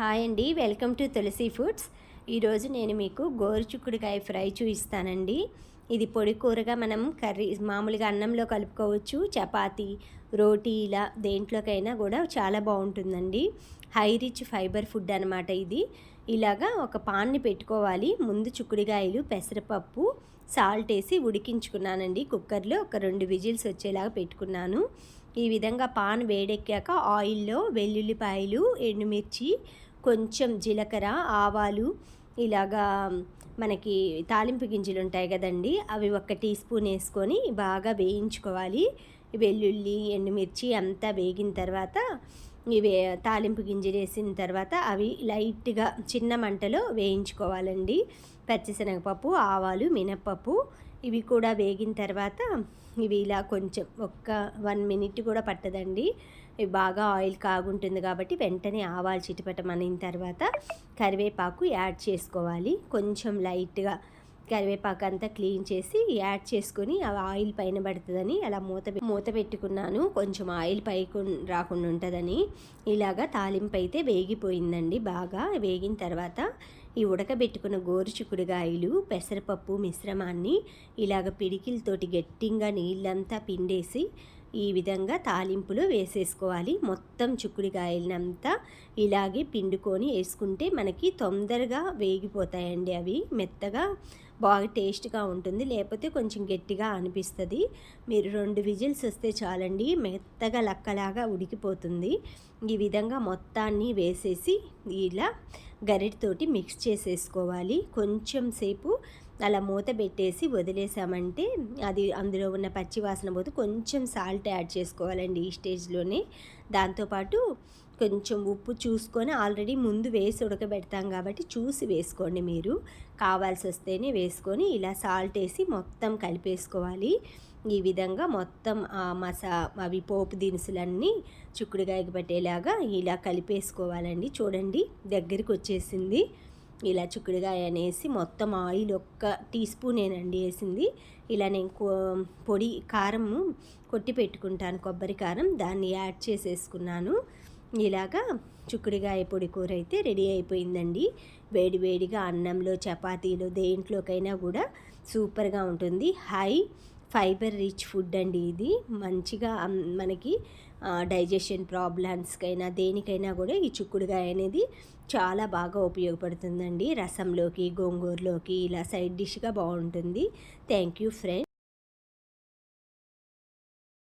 Hi అండి welcome to Tulasi foods. ఈరోజు నేను మీకు గోరుచుక్కుడుకాయ ఫ్రై చూపిస్తానండి. ఇది పొడి కూరగా మనం కర్రీ మామూలుగా అన్నంలో కలుపుకోవచ్చు. చపాతి రోటీ ఇలా దేంట్లోకైనా కూడా చాలా బాగుంటుందండి. హై రిచ్ ఫైబర్ ఫుడ్ అనమాట ఇది. ఇలాగా ఒక పాన్ని పెట్టుకోవాలి. ముందు చిక్కుడుకాయలు పెసరపప్పు సాల్ట్ వేసి ఉడికించుకున్నానండి. కుక్కర్లో ఒక రెండు విజిల్స్ వచ్చేలాగా పెట్టుకున్నాను. ఈ విధంగా పాన్ వేడెక్కాక ఆయిల్లో వెల్లుల్లిపాయలు ఎండుమిర్చి కొంచెం జీలకర్ర ఆవాలు ఇలాగా మనకి తాలింపు గింజలు ఉంటాయి కదండి అవి ఒక టీ స్పూన్ వేసుకొని బాగా వేయించుకోవాలి. వెల్లుల్లి ఎండుమిర్చి అంతా వేగిన తర్వాత ఇవి తాలింపు గింజలు వేసిన తర్వాత అవి లైట్గా చిన్న మంటలో వేయించుకోవాలండి. పచ్చిశనగపప్పు ఆవాలు మినప్పప్పు ఇవి కూడా వేగిన తర్వాత ఇవి ఇలా కొంచెం ఒక్క వన్ మినిట్ కూడా పట్టదండి. ఇవి బాగా ఆయిల్ కాగుంటుంది కాబట్టి వెంటనే ఆవాలు చిటిపటమనిన తర్వాత కరివేపాకు యాడ్ చేసుకోవాలి. కొంచెం లైట్గా కరివేపాకు అంతా క్లీన్ చేసి యాడ్ చేసుకొని అవి ఆయిల్ పైన పడుతుందని అలా మూత మూత పెట్టుకున్నాను. కొంచెం ఆయిల్ పైకి రాకుండా ఉంటుందని. ఇలాగా తాలింపు అయితే వేగిపోయిందండి బాగా. వేగిన తర్వాత ఈ ఉడకబెట్టుకున్న గోరుచుకుడుగాయలు పెసరపప్పు మిశ్రమాన్ని ఇలాగ పిడికిలతోటి గట్టిగా నీళ్ళంతా పిండేసి ఈ విధంగా తాలింపులో వేసేసుకోవాలి. మొత్తం చుక్కుడికాయలనంతా ఇలాగే పిండుకొని వేసుకుంటే మనకి తొందరగా వేగిపోతాయండి అవి. మెత్తగా బాగా టేస్ట్గా ఉంటుంది. లేకపోతే కొంచెం గట్టిగా అనిపిస్తుంది. మీరు రెండు విజిల్స్ వస్తే చాలండి. మెత్తగా లక్కలాగా ఉడికిపోతుంది. ఈ విధంగా మొత్తాన్ని వేసేసి ఇలా గరిటితోటి మిక్స్ చేసేసుకోవాలి. కొంచెం సేపు అలా మూత పెట్టేసి వదిలేసామంటే అది అందులో ఉన్న పచ్చి వాసన పోతే కొంచెం సాల్ట్ యాడ్ చేసుకోవాలండి ఈ స్టేజ్లోనే దాంతోపాటు కొంచెం ఉప్పు చూసుకొని ఆల్రెడీ ముందు వేసి ఉడకబెడతాం కాబట్టి చూసి వేసుకోండి మీరు. కావాల్సి వస్తేనే వేసుకొని ఇలా సాల్ట్ వేసి మొత్తం కలిపేసుకోవాలి. ఈ విధంగా మొత్తం మసా అవి పోపు దినుసులన్నీ చుక్కుడుగాయకి పట్టేలాగా ఇలా కలిపేసుకోవాలండి. చూడండి దగ్గరికి వచ్చేసింది. ఇలా చుక్కుడుగాయ అనేసి మొత్తం ఆయిల్ ఒక్క టీ స్పూనేనండి వేసింది. ఇలా నేను పొడి కారము కొట్టి పెట్టుకుంటాను కొబ్బరి కారం. దాన్ని యాడ్ చేసేసుకున్నాను. ఇలాగా చిక్కుడుగాయ పొడి కూర అయితే రెడీ అయిపోయిందండి. వేడి వేడిగా అన్నంలో చపాతీలు దేంట్లోకైనా కూడా సూపర్గా ఉంటుంది. హై ఫైబర్ రిచ్ ఫుడ్ అండి ఇది. మంచిగా మనకి డైజెషన్ ప్రాబ్లమ్స్కైనా దేనికైనా కూడా ఈ చిక్కుడుగాయ అనేది చాలా బాగా ఉపయోగపడుతుందండి. రసంలోకి గోంగూరలోకి ఇలా సైడ్ డిష్గా బాగుంటుంది. Thank you friend.